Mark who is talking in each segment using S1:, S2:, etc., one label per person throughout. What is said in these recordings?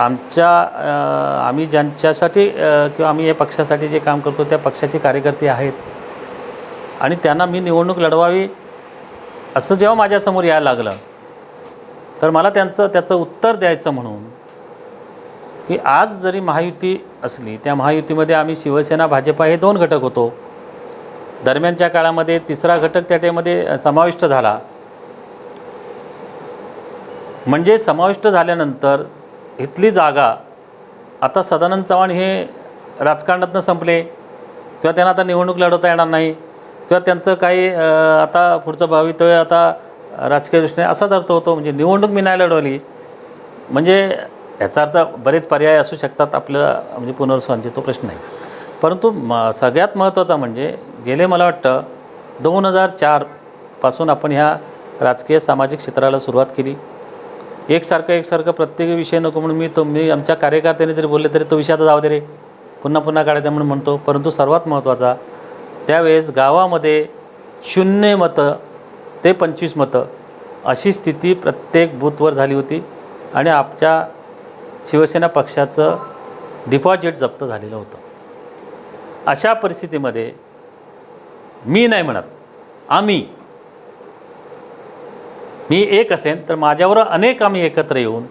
S1: आमच्या आम्ही ज्यांच्यासाठी किंवा आम्ही या पक्षासाठी जे काम करतो त्या पक्षाचे कार्यकर्ते आहेत. आणि त्यांना मी निवडणूक लढवावी असं जेव्हा माझ्यासमोर यायला लागलं तर मला त्यांचं त्याचं उत्तर द्यायचं म्हणून की आज जरी महायुती असली त्या महायुतीमध्ये आम्ही शिवसेना भाजपा हे दोन घटक होतो. दरम्यानच्या काळामध्ये तिसरा घटक त्या त्यामध्ये समाविष्ट झाला. म्हणजे समाविष्ट झाल्यानंतर इथली जागा आता सदानंद चव्हाण हे राजकारणातनं संपले किंवा त्यांना आता निवडणूक लढवता येणार नाही किंवा त्यांचं काही आता पुढचं भवितव्य आता राजकीय दृष्टीने असाच अर्थ होतो म्हणजे निवडणूक मी नाही लढवली. म्हणजे याचा अर्थ बरेच पर्याय असू शकतात आपल्याला म्हणजे पुनर्वसनाचे तो प्रश्न नाही. परंतु म सगळ्यात महत्त्वाचा म्हणजे गेले मला वाटतं दोन हजार चारपासून आपण ह्या राजकीय सामाजिक क्षेत्राला सुरुवात केली. एकसारखं एकसारखं प्रत्येक विषय नको म्हणून मी तो मी आमच्या कार्यकर्त्यांनी जरी बोलले तरी तो विषय आता जाऊ दे रे. पुन्हा पुन्हा काढायचा म्हणून म्हणतो. परंतु सर्वात महत्त्वाचा त्यावेळेस गावामध्ये शून्य मतं ते पंचवीस मतं अशी स्थिती प्रत्येक बूथवर झाली होती आणि आमच्या शिवसेना पक्षाचं डिपॉझिट जप्त झालेलं होतं. अशा परिस्थितीमध्ये मी नाही म्हणत. आम्ही मी एक असेन तर माझ्यावर अनेक आम्ही एकत्र येऊन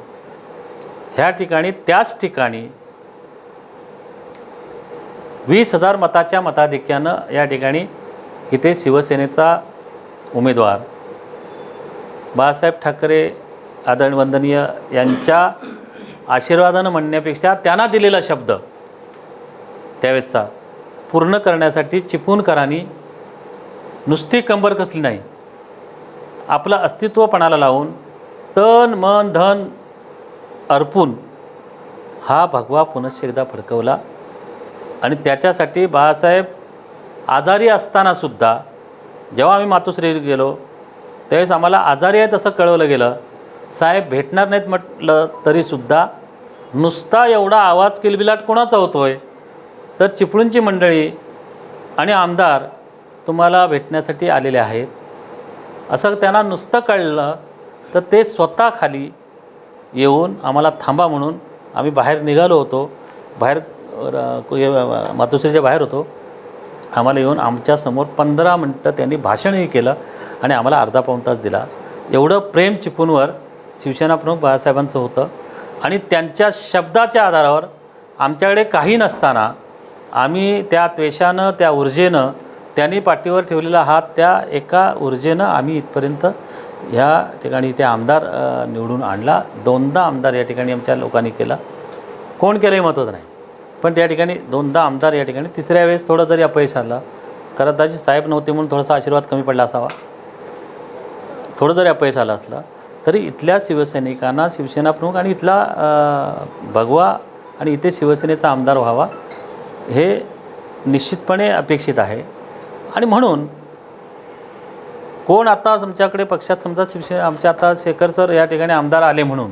S1: ह्या ठिकाणी त्याच ठिकाणी वीस हजार मताच्या मताधिक्यानं या ठिकाणी इथे शिवसेनेचा उमेदवार बाळासाहेब ठाकरे आदरण वंदनीय यांच्या आशीर्वादानं म्हणण्यापेक्षा त्यांना दिलेला शब्द त्यावेळेचा पूर्ण करण्यासाठी चिपळूणकरांनी नुसती कंबर कसली नाही. आपलं अस्तित्वपणाला लावून तन मन धन अर्पून हा भगवा पुनश्च एकदा फडकवला. आणि त्याच्यासाठी बाळासाहेब आजारी असतानासुद्धा जेव्हा आम्ही मातोश्रीवर गेलो त्यावेळेस आम्हाला आजारी आहेत तसं कळवलं गेलं. साहेब भेटणार नाहीत म्हटलं तरीसुद्धा नुसता एवढा आवाज किलबिलाट कोणाचा होतो आहे तर चिपळूणची मंडळी आणि आमदार तुम्हाला भेटण्यासाठी आलेले आहेत. असं त्यांना नुसतं कळलं तर ते स्वतः खाली येऊन आम्हाला थांबा म्हणून आम्ही बाहेर निघालो होतो. बाहेर मातोश्रीच्या बाहेर होतो. आम्हाला येऊन आमच्यासमोर पंधरा मिनटं त्यांनी भाषणही केलं आणि आम्हाला अर्धा पाऊण तास दिला. एवढं प्रेम चिपूनवर शिवसेना प्रमुख बाळासाहेबांचं होतं आणि त्यांच्या शब्दाच्या आधारावर आमच्याकडे काही नसताना आम्ही त्या त्वेषानं त्या ऊर्जेनं त्यांनी पाठीवर ठेवलेला हात त्या एका ऊर्जेनं आम्ही इथपर्यंत ह्या ठिकाणी ते आमदार निवडून आणला. दोनदा आमदार या ठिकाणी आमच्या लोकांनी केला. कोण केलं हे महत्त्वाचं नाही. पण त्या ठिकाणी दोनदा आमदार या ठिकाणी तिसऱ्या वेळेस थोडं जरी अपयश आलं करदाजी साहेब नव्हते म्हणून थोडासा आशीर्वाद कमी पडला असावा. थोडं जरी अपयश आलं असलं तरी इथल्या शिवसैनिकांना शिवसेना प्रमुख आणि इथला भगवा आणि इथे शिवसेनेचा आमदार व्हावा हे निश्चितपणे अपेक्षित आहे. आणि म्हणून कोण आता आमच्याकडे पक्षात समजा शिवसेना आमच्या आता शेखर सर या ठिकाणी आमदार आले म्हणून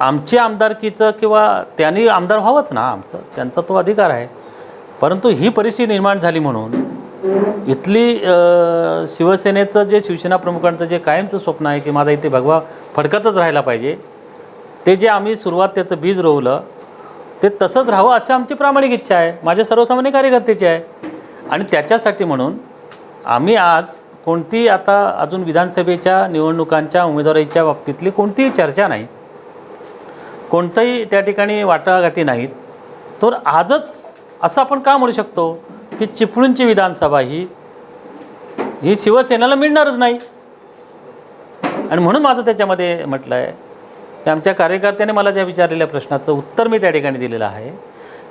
S1: आमची आमदारकीचं किंवा त्यांनी आमदार व्हावंच ना आमचं त्यांचा तो अधिकार आहे. परंतु ही परिस्थिती निर्माण झाली म्हणून इथली शिवसेनेचं जे शिवसेना प्रमुखांचं जे कायमचं स्वप्न आहे की माझा इथे भगवा फडकतच राहायला पाहिजे ते जे आम्ही सुरुवात त्याचं बीज रोवलं ते तसंच राहावं अशी आमची प्रामाणिक इच्छा आहे. माझ्या सर्वसामान्य कार्यकर्त्याची आहे. आणि त्याच्यासाठी म्हणून आम्ही आज कोणती आता अजून विधानसभेच्या निवडणुकांच्या उमेदवारीच्या बाबतीतली कोणतीही चर्चा नाही कोणताही त्या ठिकाणी वाटाघाटी नाहीत तर आजच असं आपण का म्हणू शकतो की चिपळूणची विधानसभा ही ही शिवसेनेला मिळणारच नाही. आणि म्हणून माझं त्याच्यामध्ये म्हटलं आहे की आमच्या कार्यकर्त्याने मला ज्या विचारलेल्या प्रश्नाचं उत्तर मी त्या ठिकाणी दिलेलं आहे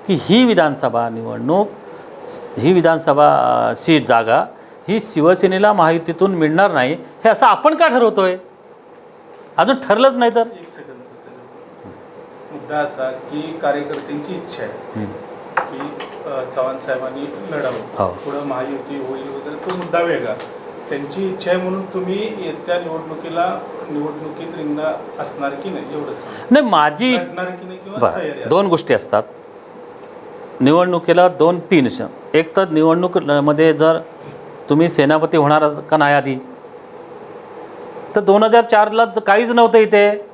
S1: की ही विधानसभा निवडणूक ही विधानसभा सीट जागा ही शिवसेनेला महायुतीतून मिळणार नाही हे असं आपण का ठरवतो आहे अजून ठरलंच नाही तर.
S2: मुद्दा असा की कार्यकर्त्यांची इच्छा आहे की चव्हाण साहेबांनी
S1: हो.
S2: लढावं पुढं महायुती होईल वगैरे तो मुद्दा वेगळा. त्यांची इच्छा आहे म्हणून तुम्ही येत्या निवडणुकीला निवडणुकीत रिंगणार असणार की नाही एवढंच.
S1: नाही माझी
S2: की नाही?
S1: दोन गोष्टी असतात. निवडणुकीला दोन तीन एक तर निवडणूकमध्ये जर तुम्ही सेनापती होणार का नाही आधी? तर दोन हजार चारला काहीच नव्हतं इथे.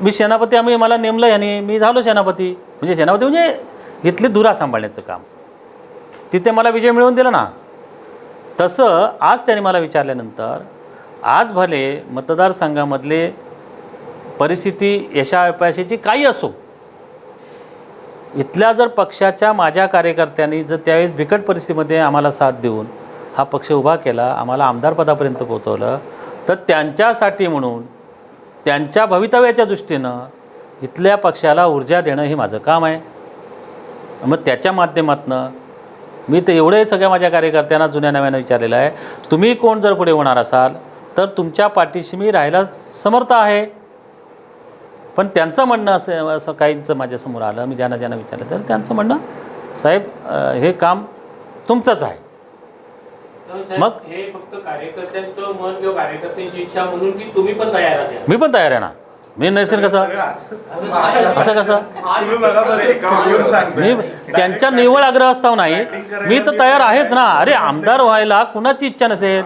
S1: मी सेनापती आम्ही मला नेमलं याने. मी झालो सेनापती. म्हणजे सेनापती म्हणजे इथली धुरा सांभाळण्याचं काम. तिथे मला विजय मिळवून दिला ना. तसं आज त्याने मला विचारल्यानंतर आज भले मतदारसंघामधले परिस्थिती यशा अपयशाची काही असो इथल्या जर पक्षाच्या माझ्या कार्यकर्त्यांनी जर त्यावेळेस बिकट परिस्थितीमध्ये आम्हाला साथ देऊन हा पक्ष उभा केला आम्हाला आमदारपदापर्यंत पोहोचवलं तर त्यांच्यासाठी म्हणून त्यांच्या भवितव्याच्या दृष्टीनं इथल्या पक्षाला ऊर्जा देणं हे माझं काम आहे. मग त्याच्या माध्यमातनं मी तर एवढे सगळ्या माझ्या कार्यकर्त्यांना जुन्या नव्यानं विचारलेलं आहे. तुम्ही कोण जर पुढे होणार असाल तर तुमच्या पाठीशी मी राहायला समर्थ आहे. पण त्यांचं म्हणणं असं असं काहींचं माझ्यासमोर आलं मी ज्यांना ज्यांना विचारलं तर त्यांचं म्हणणं साहेब हे काम तुमचंच आहे.
S3: मग? हे फक्त कार्यकर्त्यांचं मन किंवा कार्यकर्त्यांची इच्छा म्हणून की तुम्ही पण तयार आहात
S1: मी पण तयार आहे ना. मी नसेल कसं
S2: असं-
S1: कसं. मी त्यांच्या निव्वळ आग्रह असताव नाही मी तर तयार आहेच ना. अरे आमदार व्हायला कुणाची इच्छा नसेल?